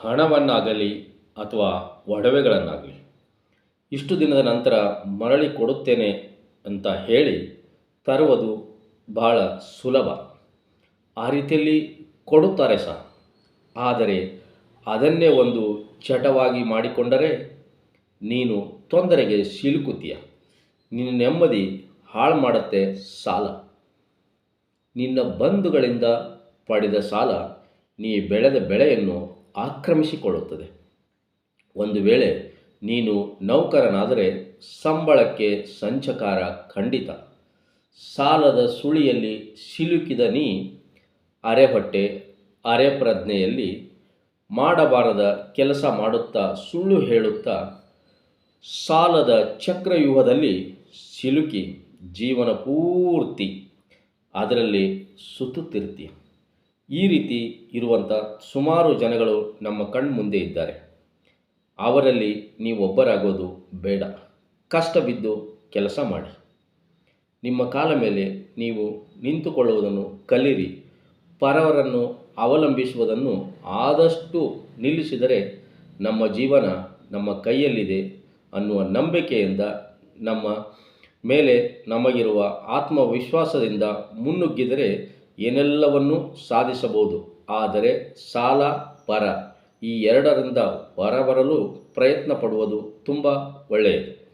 ಹಣವನ್ನಾಗಲಿ ಅಥವಾ ಒಡವೆಗಳನ್ನಾಗಲಿ. ಇಷ್ಟು ದಿನದ ನಂತರ ಮರಳಿ ಕೊಡುತ್ತೇನೆ ಅಂತ ಹೇಳಿ ತರುವುದು ಬಹಳ ಸುಲಭ. ಆ ರೀತಿಯಲ್ಲಿ ಕೊಡುತ್ತಾರೆ ಸಹ ಆದರೆ ಅದನ್ನೇ ಒಂದು ಚಟವಾಗಿ ಮಾಡಿಕೊಂಡರೆ ನೀನು ತೊಂದರೆಗೆ ಸಿಲುಕುತ್ತೀಯ. ನಿನ್ನ ನೆಮ್ಮದಿ ಹಾಳು ಮಾಡುತ್ತೆ ಸಾಲ. ನಿನ್ನ ಬಂಧುಗಳಿಂದ ಪಡೆದ ಸಾಲ, ನೀ ಬೆಳೆದ ಬೆಳೆಯನ್ನು ಆಕ್ರಮಿಸಿಕೊಳ್ಳುತ್ತದೆ. ಒಂದು ವೇಳೆ ನೀನು ನೌಕರನಾದರೆ ಸಂಬಳಕ್ಕೆ ಸಂಚಕಾರ ಖಂಡಿತ. ಸಾಲದ ಸುಳಿಯಲ್ಲಿ ಸಿಲುಕಿದ ನೀ ಅರೆಹೊಟ್ಟೆ, ಅರೆಪ್ರಜ್ಞೆಯಲ್ಲಿ ಮಾಡಬಾರದ ಕೆಲಸ ಮಾಡುತ್ತಾ ಸುಳ್ಳು ಹೇಳುತ್ತಾ ಸಾಲದ ಚಕ್ರವ್ಯೂಹದಲ್ಲಿ ಸಿಲುಕಿ ಜೀವನ ಪೂರ್ತಿ, ಅದರಲ್ಲಿ ಸುತ್ತುತ್ತಿರ್ತೀಯ ಈ ರೀತಿ ಇರುವಂಥ ಸುಮಾರು ಜನಗಳು ನಮ್ಮ ಕಣ್ಮುಂದೆ ಇದ್ದಾರೆ. ಅವರಲ್ಲಿ ನೀವೊಬ್ಬರಾಗೋದು ಬೇಡ. ಕಷ್ಟ ಬಿದ್ದು ಕೆಲಸ ಮಾಡಿ. ನಿಮ್ಮ ಕಾಲ ಮೇಲೆ ನೀವು ನಿಂತುಕೊಳ್ಳುವುದನ್ನು ಕಲಿರಿ. ಪರವರನ್ನು ಅವಲಂಬಿಸುವುದನ್ನು ಆದಷ್ಟು ನಿಲ್ಲಿಸಿದರೆ ನಮ್ಮ ಜೀವನ ನಮ್ಮ ಕೈಯಲ್ಲಿದೆ ಅನ್ನುವ ನಂಬಿಕೆಯಿಂದ ನಮ್ಮ ಮೇಲೆ ನಮಗಿರುವ ಆತ್ಮವಿಶ್ವಾಸದಿಂದ ಮುನ್ನುಗ್ಗಿದರೆ ಏನೆಲ್ಲವನ್ನೂ ಸಾಧಿಸಬಹುದು. ಆದರೆ ಸಾಲ ಪರ ಈ ಎರಡರಿಂದ ಹೊರಬರಲು ಪ್ರಯತ್ನ ಪಡುವುದು ತುಂಬ ಒಳ್ಳೆಯದು.